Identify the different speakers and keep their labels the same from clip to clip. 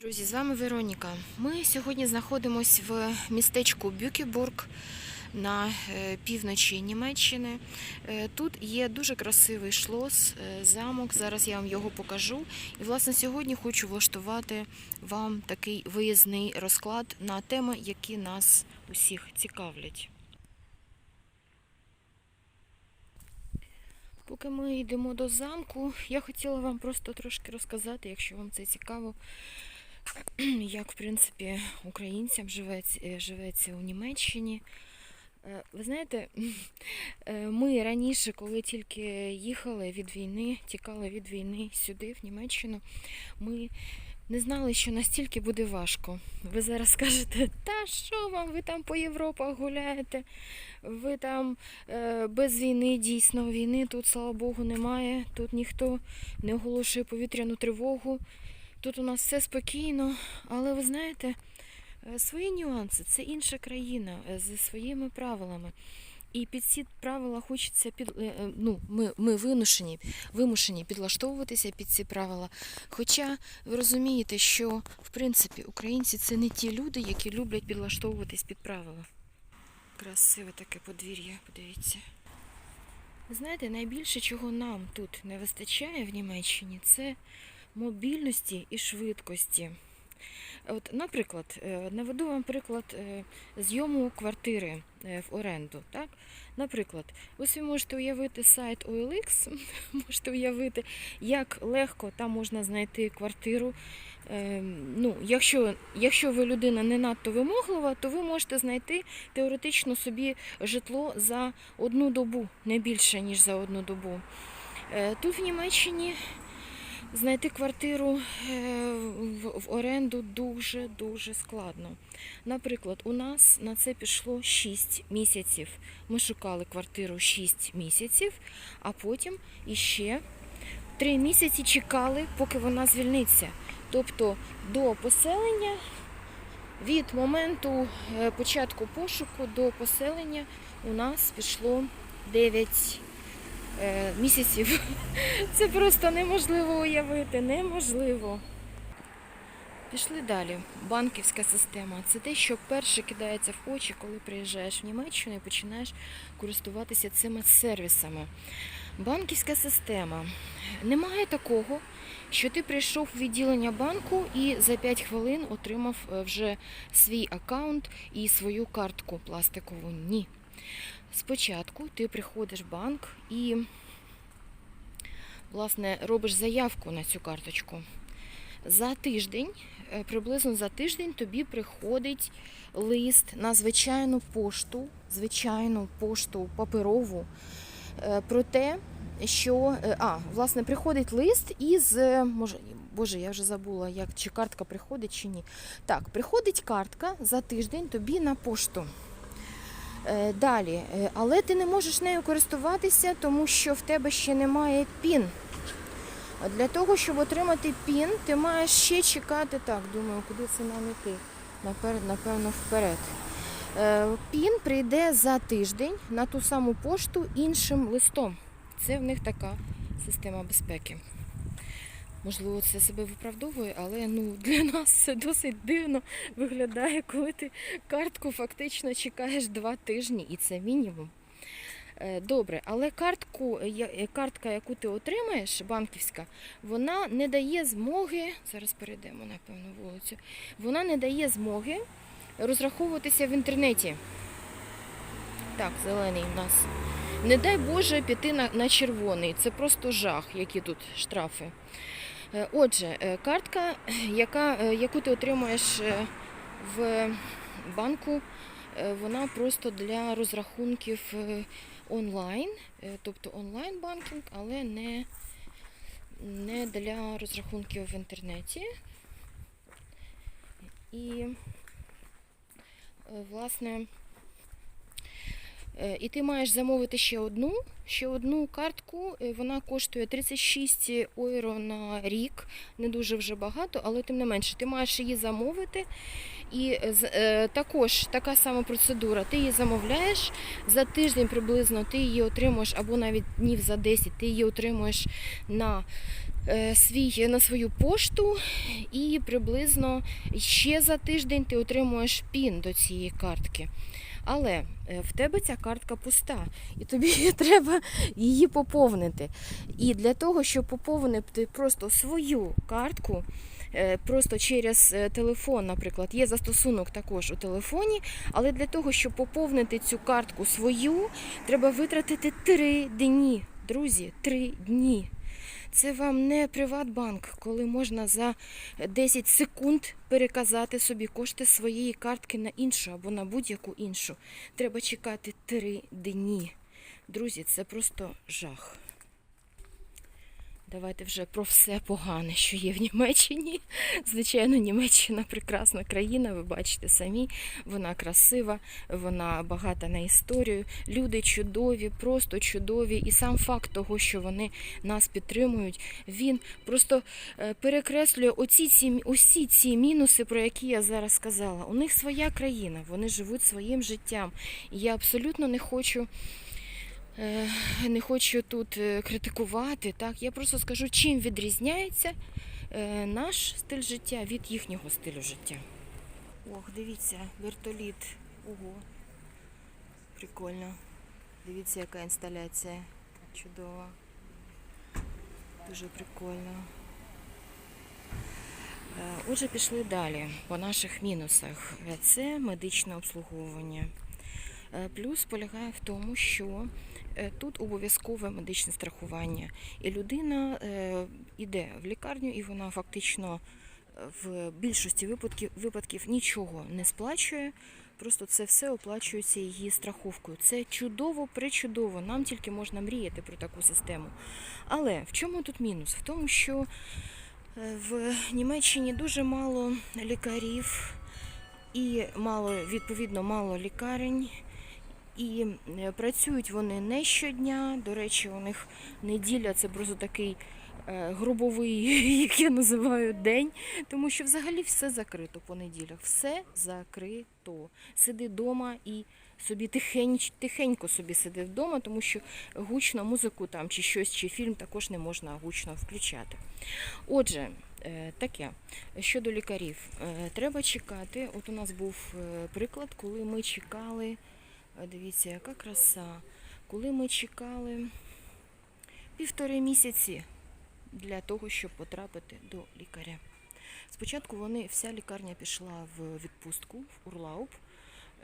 Speaker 1: Друзі, з вами Вероніка. Ми сьогодні знаходимося в містечку Бюкебург на е, півночі Німеччини. Е, Тут є дуже красивий шлос, е, замок. Зараз я вам його покажу. І, власне, сьогодні хочу влаштувати вам такий виїзний розклад на теми, які нас усіх цікавлять. Поки ми йдемо до замку, я хотіла вам просто трошки розказати, якщо вам це цікаво, як, в принципі, українцям живеться, е, живеться у Німеччині. Е, Ви знаєте, е, ми раніше, коли тільки їхали від війни, тікали від війни сюди, в Німеччину, ми не знали, що настільки буде важко. Ви зараз скажете, та що вам, ви там по Європах гуляєте, ви там без війни, дійсно, війни тут, слава Богу, немає. Тут ніхто не оголошує повітряну тривогу. Тут у нас все спокійно, але ви знаєте, е, свої нюанси, це інша країна е, зі своїми правилами. І під ці правила хочеться під е, ну, ми, ми вимушені, вимушені підлаштовуватися під ці правила. Хоча ви розумієте, що в принципі українці це не ті люди, які люблять підлаштовуватись під правила. Красиве таке подвір'я, подивіться. Знаєте, найбільше, чого нам тут не вистачає в Німеччині, це мобільності і швидкості. От, наприклад, е, наведу вам приклад е, зйому квартири е, в оренду. Так? Наприклад, ви собі можете уявити сайт OLX, можете уявити, як легко там можна знайти квартиру. Ну, якщо, якщо ви людина не надто вимоглива, то ви можете знайти теоретично собі житло за одну добу, не більше, ніж за одну добу. Тут в Німеччині знайти квартиру е, в оренду дуже-дуже складно. Наприклад, у нас на це пішло 6 місяців. Ми шукали квартиру 6 місяців, а потім іще 3 місяці чекали, поки вона звільниться. Тобто до поселення, від моменту е, початку пошуку до поселення у нас пішло 9 е, місяців. Це просто неможливо уявити, неможливо. Пішли далі. Банківська система. Це те, що перше кидається в очі, коли приїжджаєш в Німеччину і починаєш користуватися цими сервісами. Банківська система. Немає такого, що ти прийшов в відділення банку і за 5 хвилин отримав е, вже свій аккаунт і свою картку пластикову. Ні. Спочатку ти приходиш в банк і, власне, робиш заявку на цю карточку. За тиждень, е, приблизно за тиждень, тобі приходить лист на звичайну пошту, звичайну пошту паперову е, про те, що е, а, власне, приходить лист із може, Боже, я вже забула, як чи картка приходить, чи ні. Так, приходить картка за тиждень тобі на пошту. Е, Далі, е, але ти не можеш нею користуватися, тому що в тебе ще немає пін. Для того, щоб отримати пін, ти маєш ще чекати. Так, думаю, куди це нам іти? Наперед, напевно, вперед. Е, Пін прийде за тиждень на ту саму пошту іншим листом. Це в них така система безпеки. Можливо, це себе виправдовує, але ну, для нас це досить дивно виглядає, коли ти картку фактично чекаєш два тижні, і це мінімум. Е, Добре, але картку, е, картка, яку ти отримаєш, банківська, вона не дає змоги, зараз перейдемо на певну вулицю, вона не дає змоги розраховуватися в інтернеті. Так, зелений в нас. Не дай Боже піти на, на червоний. Це просто жах, які тут штрафи. Е, Отже, е, картка, яка, е, яку ти отримуєш в банку, вона просто для розрахунків онлайн, тобто онлайн банкінг, але не, не для розрахунків в інтернеті. І, власне, І ти маєш замовити ще одну, ще одну картку. Е, Вона коштує 36 євро на рік. Не дуже вже багато, але тим не менше, ти маєш її замовити. І е, е, також така сама процедура. Ти її замовляєш за тиждень приблизно, ти її отримуєш, або навіть днів за 10, ти її отримуєш на е, свій, на свою пошту, і приблизно ще за тиждень ти отримуєш пін до цієї картки. Але е, в тебе ця картка пуста, і тобі треба її поповнити. І для того, щоб поповнити просто свою картку, е, просто через е, телефон, наприклад, є застосунок також у телефоні, але для того, щоб поповнити цю картку свою, треба витратити три дні. Друзі, три дні. Це вам не Приватбанк, коли можна за 10 секунд переказати собі кошти своєї картки на іншу або на будь-яку іншу. Треба чекати три дні. Друзі, це просто жах. Давайте вже про все погане, що є в Німеччині. Звичайно, Німеччина прекрасна країна, ви бачите самі. Вона красива, вона багата на історію. Люди чудові, просто чудові. І сам факт того, що вони нас підтримують, він просто е, перекреслює оці ці, усі ці мінуси, про які я зараз сказала. У них своя країна, вони живуть своїм життям. І я абсолютно не хочу. Е, не хочу тут е, критикувати. Так, я просто скажу, чим відрізняється е, наш стиль життя від їхнього стилю життя. Ох, дивіться, вертоліт. Ого. Прикольно. Дивіться, яка інсталяція. Чудова. Дуже прикольно. Отже, пішли далі по наших мінусах. Це медичне обслуговування. Плюс полягає в тому, що тут обов'язкове медичне страхування. І людина е, йде в лікарню, і вона фактично е, в більшості випадків, випадків нічого не сплачує. Просто це все оплачується її страховкою. Це чудово, причудово. Нам тільки можна мріяти про таку систему. Але в чому тут мінус? В тому, що е, в Німеччині дуже мало лікарів і мало, відповідно, мало лікарень. І е, працюють вони не щодня. До речі, у них неділя це просто такий е, грубовий, як я називаю, день, тому що взагалі все закрито по неділях. Все закрито. Сиди вдома і собі тихенько, тихенько собі сиди вдома, тому що гучно музику там чи щось, чи фільм також не можна гучно включати. Отже, е, таке щодо лікарів, треба чекати. От у нас був приклад, коли ми чекали. Дивіться, яка краса. Коли ми чекали півтори місяці для того, щоб потрапити до лікаря. Спочатку вони, вся лікарня пішла в відпустку в Урлауп.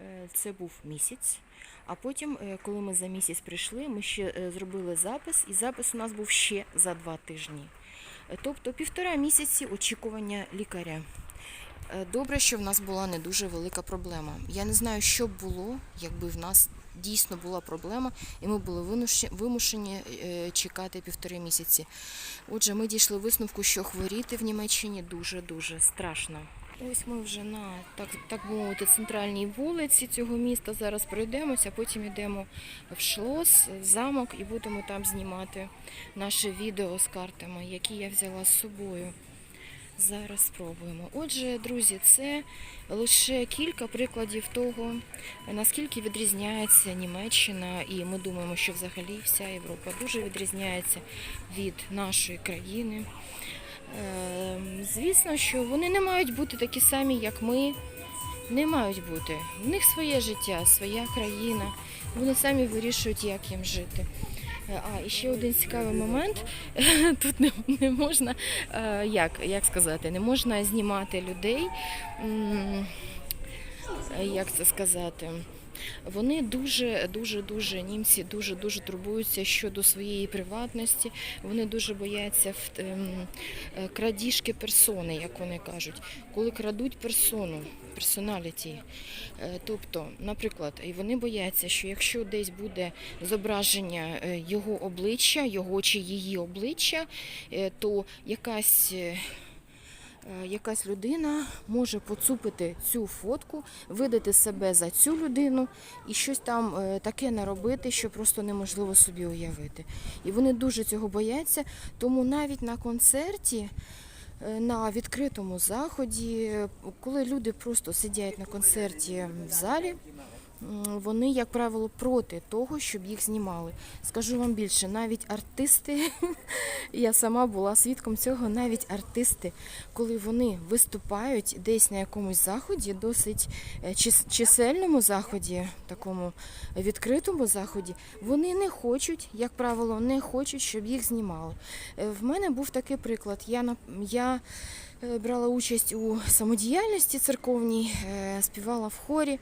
Speaker 1: Е, Це був місяць. А потім, е, коли ми за місяць прийшли, ми ще е, зробили запис, і запис у нас був ще за два тижні. Тобто півтора місяці очікування лікаря. Е, Добре, що в нас була не дуже велика проблема. Я не знаю, що б було, якби в нас дійсно була проблема, і ми були вимушені е, чекати півтори місяці. Отже, ми дійшли висновку, що хворіти в Німеччині дуже-дуже страшно. Ось ми вже на так, так мовити центральній вулиці цього міста. Зараз пройдемося, потім йдемо в шлос, в замок і будемо там знімати наше відео з картами, які я взяла з собою. Зараз спробуємо. Отже, друзі, це лише кілька прикладів того, наскільки відрізняється Німеччина, і ми думаємо, що взагалі вся Європа дуже відрізняється від нашої країни. Ем, Звісно, що вони не мають бути такі самі, як ми. Не мають бути. В них своє життя, своя країна. Вони самі вирішують, як їм жити. Е, А, і ще один цікавий момент. Тут не, не можна, е, як, як сказати, не можна знімати людей. Як це сказати? Вони дуже, дуже, дуже німці дуже, дуже турбуються щодо своєї приватності. Вони дуже бояться в- ем, е, крадіжки персони, як вони кажуть. Коли крадуть персону, персоналіті. Е, Тобто, наприклад, і вони бояться, що якщо десь буде зображення е, його обличчя, його чи її обличчя, то якась. Е, Якась людина може поцупити цю фотку, видати себе за цю людину і щось там е, таке наробити, що просто неможливо собі уявити. І вони дуже цього бояться, тому навіть на концерті е, на відкритому заході, коли люди просто сидять на концерті в залі, вони, як правило, проти того, щоб їх знімали. Скажу вам більше, навіть артисти, я сама була свідком цього, навіть артисти, коли вони виступають десь на якомусь заході, досить е, чисельному заході, такому відкритому заході, вони не хочуть, як правило, не хочуть, щоб їх знімали. Е, В мене був такий приклад. Я, нап- я е, брала участь у самодіяльності церковній, співала в хорі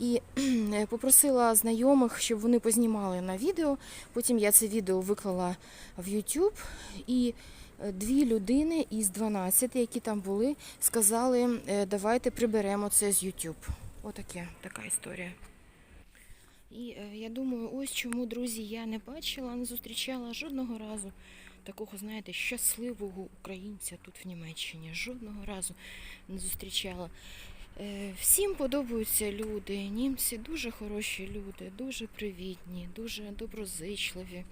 Speaker 1: і е, попросила знайомих, щоб вони познімали на відео. Потім я це відео виклала в YouTube, і е, дві людини із 12, які там були, сказали, е, давайте приберемо це з YouTube. Отаке, така історія. І я думаю, ось чому, друзі, я не бачила, не зустрічала жодного разу такого, знаєте, щасливого українця тут в Німеччині. Жодного разу не зустрічала. Е, Всім подобаються люди. Німці дуже хороші люди, дуже привітні, дуже доброзичливі.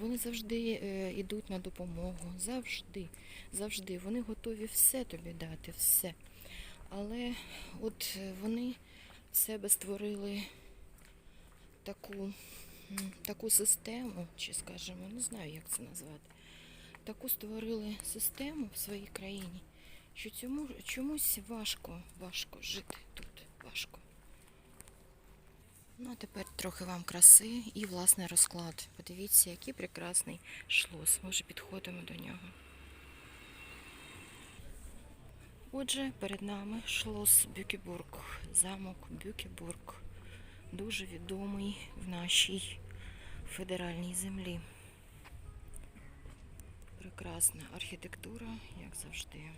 Speaker 1: Вони завжди е, йдуть на допомогу. Завжди, завжди. Вони готові все тобі дати, все. Але от е, вони в себе створили таку, таку систему, чи скажімо, не знаю, як це назвати. Таку створили систему в своїй країні, що цьому чомусь важко, важко жити тут. Важко. Ну, а тепер трохи вам краси і власне розклад. Подивіться, який прекрасний шлос. Ми вже підходимо до нього. Отже, перед нами шлос Бюкебург, замок Бюкебург, дуже відомий в нашій федеральній землі. Прекрасна архітектура, як завжди.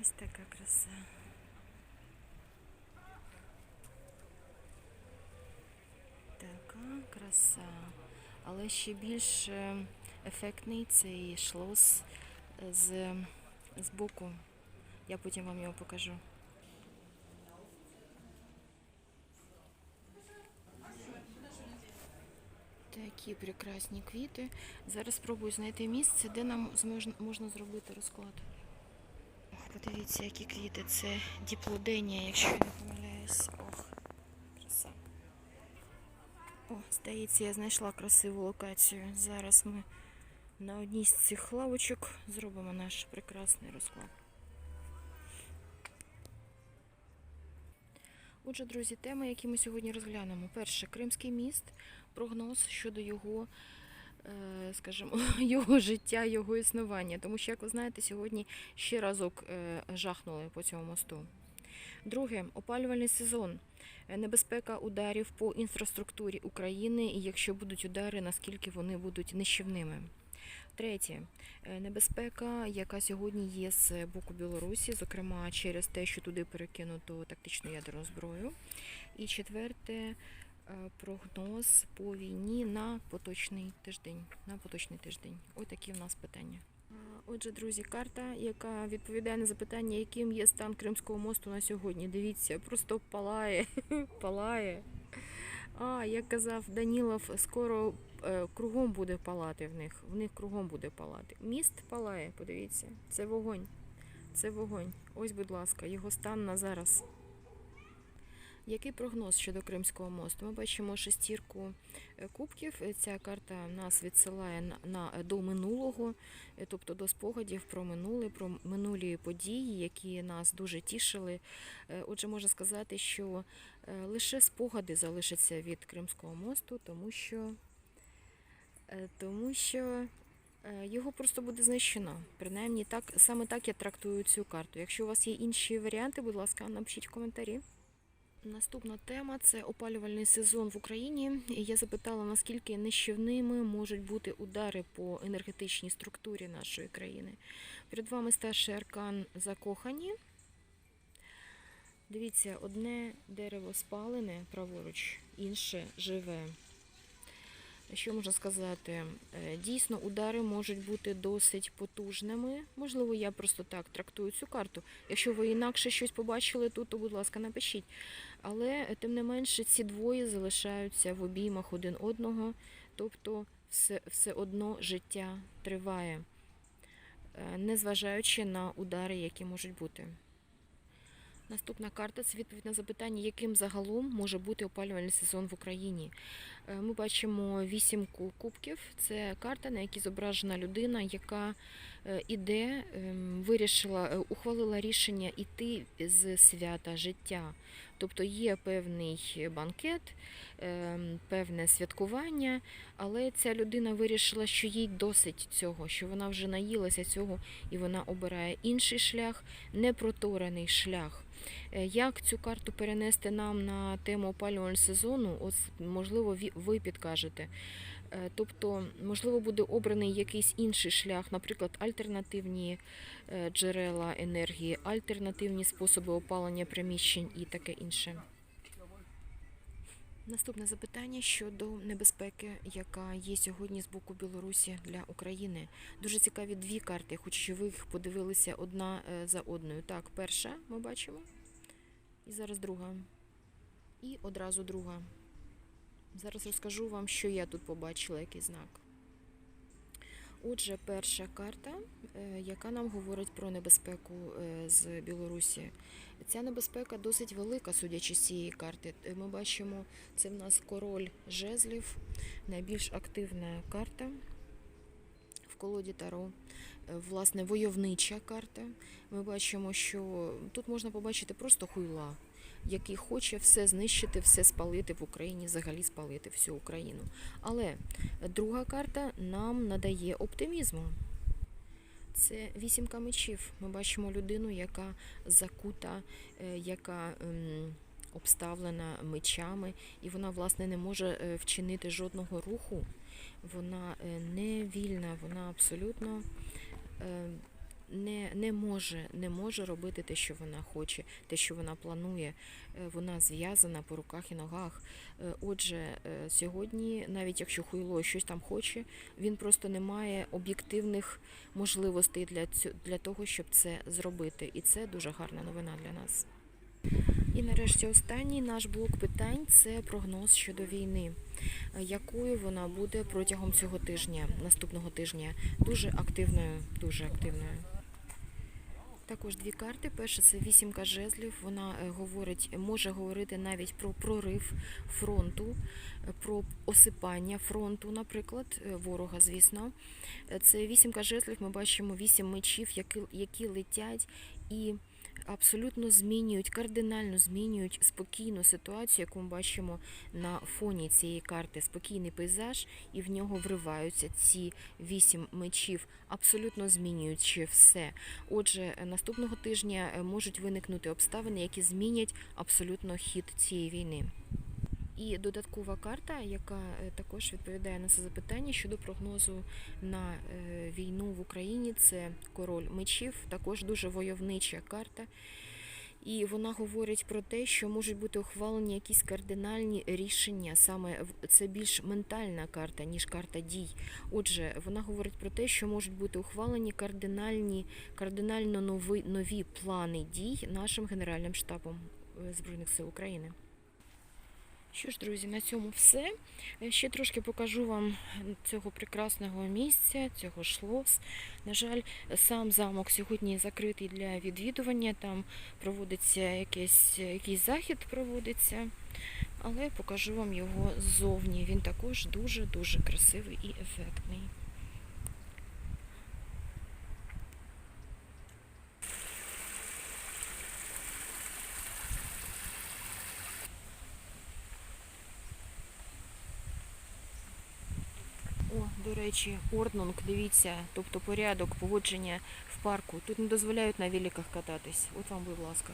Speaker 1: Ось така краса. Така краса. Але ще більш е, ефектний цей шлос е, з, з боку. Я потім вам його покажу. Такі прекрасні квіти. Зараз спробую знайти місце, де нам можна зробити розклад. Подивіться, які квіти. Це діплоденія, якщо я не помиляюсь. Ох, краса. О, здається, я знайшла красиву локацію. Зараз ми на одній з цих лавочок зробимо наш прекрасний розклад. Отже, друзі, теми, які ми сьогодні розглянемо. Перше, Кримський міст, прогноз щодо його, скажімо, його життя, його існування. Тому що, як ви знаєте, сьогодні ще разок е, жахнули по цьому мосту. Друге, опалювальний сезон. Е, Небезпека ударів по інфраструктурі України, і якщо будуть удари, наскільки вони будуть нищівними. Третє, е, небезпека, яка сьогодні є з боку Білорусі, зокрема через те, що туди перекинуто тактичну ядерну зброю. І четверте, е, прогноз по війні на поточний тиждень. На поточний тиждень. Ось такі в нас питання. Отже, друзі, карта, яка відповідає на запитання, яким є стан Кримського мосту на сьогодні. Дивіться, просто палає, палає. А, як казав Данілов, скоро е, кругом буде палати в них. В них кругом буде палати. Міст палає, подивіться. Це вогонь. Це вогонь. Ось, будь ласка, його стан на зараз. Який прогноз щодо Кримського мосту? Ми бачимо шестірку е, кубків. Е, Ця карта нас відсилає на, на е, до минулого, тобто до спогадів про минуле, про минулі події, які нас дуже тішили. Отже, можна сказати, що лише спогади залишаться від Кримського мосту, тому що, тому що його просто буде знищено. Принаймні, так саме так я трактую цю карту. Якщо у вас є інші варіанти, будь ласка, напишіть в коментарі. Наступна тема це опалювальний сезон в Україні. Я запитала, наскільки нищівними можуть бути удари по енергетичній структурі нашої країни. Перед вами старший аркан закохані. Дивіться, одне дерево спалене праворуч, інше живе. Що можна сказати? Е, Дійсно, удари можуть бути досить потужними. Можливо, я просто так трактую цю карту. Якщо ви інакше щось побачили тут, то, будь ласка, напишіть. Але е, тим не менше ці двоє залишаються в обіймах один одного, тобто все, все одно життя триває. е, незважаючи на удари, які можуть бути. Наступна карта це відповідь на запитання, яким загалом може бути опалювальний сезон в Україні. Е, Ми бачимо вісімку кубків. Це карта, на якій зображена людина, яка іде, ем, вирішила, ухвалила рішення іти з свята життя. Тобто є певний банкет, ем, певне святкування, але ця людина вирішила, що їй досить цього, що вона вже наїлася цього і вона обирає інший шлях, непроторений шлях. Е, Як цю карту перенести нам на тему опалювального сезону? Ось, можливо, ви підкажете. Е, Тобто, можливо, буде обраний якийсь інший шлях, наприклад, альтернативні е, джерела енергії, альтернативні способи опалення приміщень і таке інше. Наступне запитання щодо небезпеки, яка є сьогодні з боку Білорусі для України. Дуже цікаві дві карти. Щоб ви їх подивилися одна е, за одною. Так, перша ми бачимо, і зараз друга. І одразу друга. Зараз розкажу вам, що я тут побачила, який знак. Отже, перша карта, е, яка нам говорить про небезпеку е, з Білорусі. Ця небезпека досить велика, судячи з цієї карти. Е, Ми бачимо, це в нас король жезлів, найбільш активна карта в колоді Таро. Власне, войовнича карта. Ми бачимо, що тут можна побачити просто хуйла, який хоче все знищити, все спалити в Україні, взагалі спалити всю Україну. Але друга карта нам надає оптимізму. Це вісімка мечів. Ми бачимо людину, яка закута, е, яка ем, обставлена мечами, і вона, власне, не може е, вчинити жодного руху. Вона е, не вільна, вона абсолютно е, не, не, може, не може робити те, що вона хоче, те, що вона планує. Е, Вона зв'язана по руках і ногах. Е, Отже, е, сьогодні, навіть якщо хуйло щось там хоче, він просто не має об'єктивних можливостей для цю- для того, щоб це зробити. І це дуже гарна новина для нас. І нарешті останній наш блок питань це прогноз щодо війни, якою вона буде протягом цього тижня, наступного тижня. Дуже активною, дуже активною. Також дві карти. Перша це вісімка жезлів. Вона е, говорить, може говорити навіть про прорив фронту, е, про осипання фронту, наприклад, е, ворога, звісно. Це вісімка жезлів. Ми бачимо вісім мечів, які, які летять і абсолютно змінюють, кардинально змінюють спокійну ситуацію, яку ми бачимо на фоні цієї карти. Спокійний пейзаж, і в нього вриваються ці вісім мечів, абсолютно змінюючи все. Отже, наступного тижня е, можуть виникнути обставини, які змінять абсолютно хід цієї війни. І додаткова карта, яка е, також відповідає на це запитання щодо прогнозу на е, війну в Україні, це король мечів, також дуже войовнича карта. І вона говорить про те, що можуть бути ухвалені якісь кардинальні рішення. Саме це більш ментальна карта, ніж карта дій. Отже, вона говорить про те, що можуть бути ухвалені кардинальні, кардинально нові, нові плани дій нашим Генеральним штабом е, Збройних сил України. Що ж, друзі, на цьому все. Е, Ще трошки покажу вам цього прекрасного місця, цього шлос. На жаль, сам замок сьогодні закритий для відвідування. Там проводиться якийсь, якийсь захід, проводиться. Але покажу вам його ззовні. Він також дуже-дуже красивий і ефектний. О, до речі, орднунг, дивіться, тобто порядок поводження в парку. Тут не дозволяють на великах кататись. От вам, будь ласка.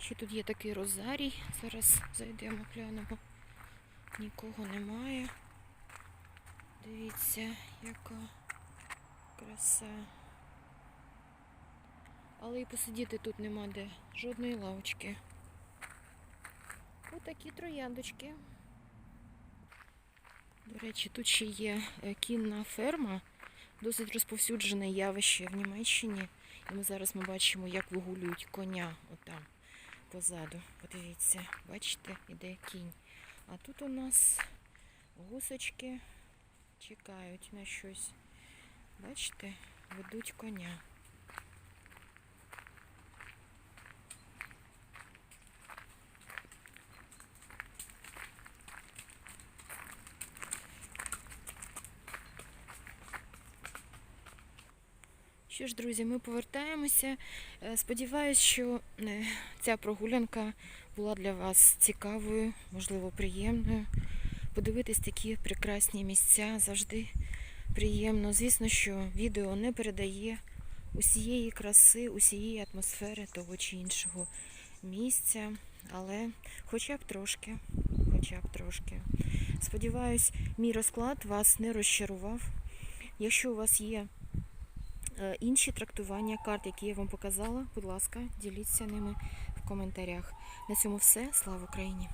Speaker 1: Ще тут є такий розарій. Зараз зайдемо, глянемо. Нікого немає. Дивіться, яка краса. Але і посидіти тут нема де. Жодної лавочки. Отакі трояндочки. До речі, тут ще є е, кінна ферма, досить розповсюджене явище в Німеччині. І ми зараз ми бачимо, як вигулюють коня отам позаду. Подивіться, бачите, іде кінь. А тут у нас гусочки чекають на щось. Бачите, ведуть коня. Що ж, друзі, ми повертаємося. Е, Сподіваюсь, що е, ця прогулянка була для вас цікавою, можливо, приємною. Подивитись такі прекрасні місця завжди приємно. Звісно, що відео не передає усієї краси, усієї атмосфери того чи іншого місця, але хоча б трошки, хоча б трошки. Сподіваюсь, мій розклад вас не розчарував. Якщо у вас є інші трактування карт, які я вам показала, будь ласка, діліться ними в коментарях. На цьому все. Слава Україні!